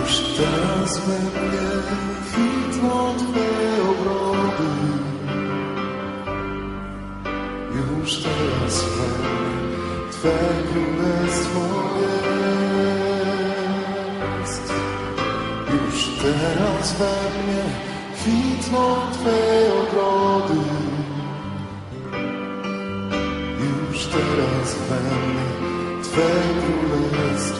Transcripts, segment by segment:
Już teraz we mnie kwitną Twe obrody. Już teraz we mnie Twe królestwo jest. Już teraz we mnie kwitną Twe ogrody. Już teraz we mnie Twe królestwo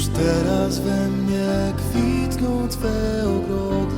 Już teraz we mnie kwitną Twe ogrody.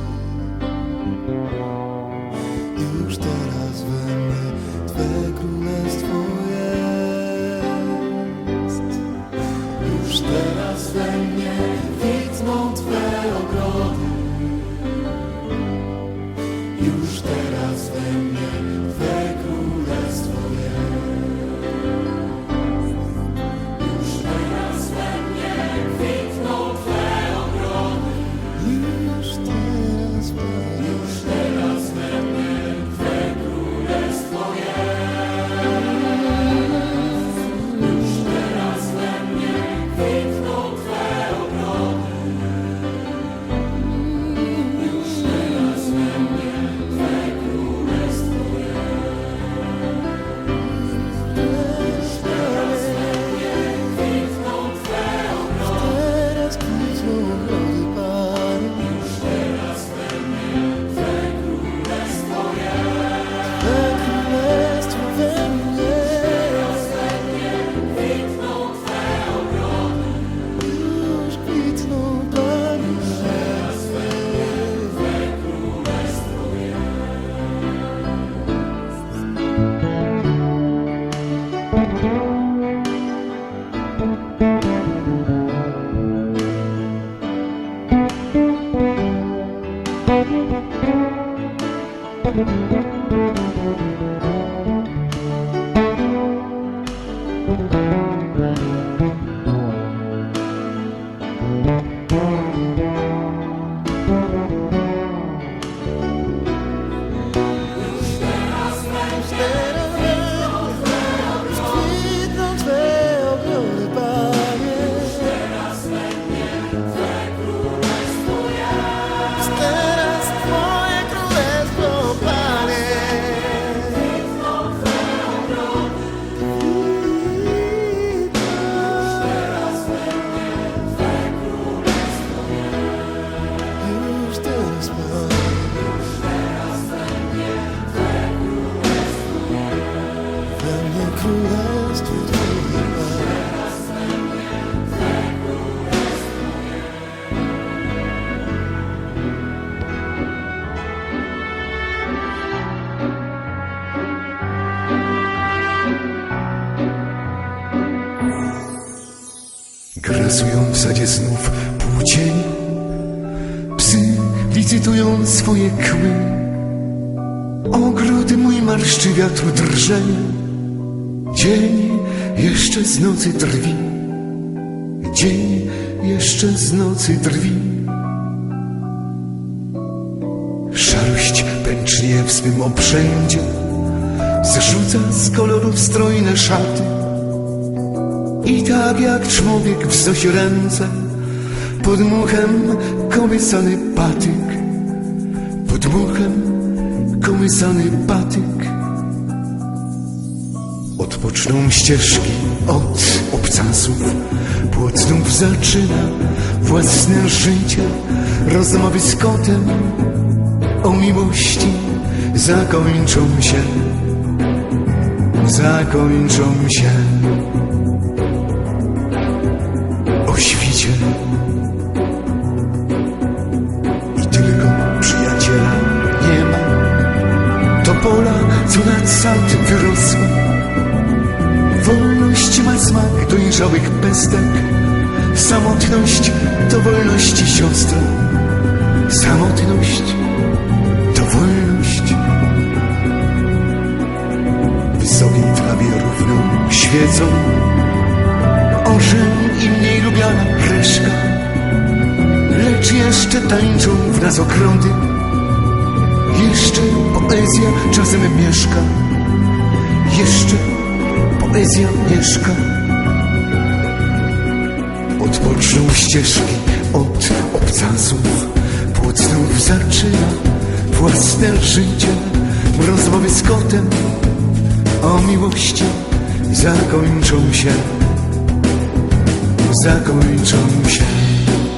Thank you. Grasują w sadzie znów płócienie Psy licytują swoje kły. Ogród mój marszczy wiatru drżenie Dzień jeszcze z nocy drwi. Dzień jeszcze z nocy drwi. Szarość pęcznieje w swym obrzędzie Zrzuca z kolorów strojne szaty I tak jak człowiek wznosi ręce Pod muchem kołysany patyk. Pod muchem kołysany patyk. Odpoczną ścieżki od obcasów. Płot znów zaczyna własne życie. Rozmowy z kotem o miłości zakończą się. Zakończą się dojrzałych pestek. Samotność to wolności siostra Samotność to wolność. W wysokiej trawie równo świecą. Orzeń i mniej lubiana kreszka Lecz jeszcze tańczą w nas ogrody Jeszcze poezja czasem mieszka. Jeszcze poezja mieszka Odpoczną ścieżki od obcasów znów zaczyna własne życie. Rozmowy z kotem o miłości zakończą się Zakończą się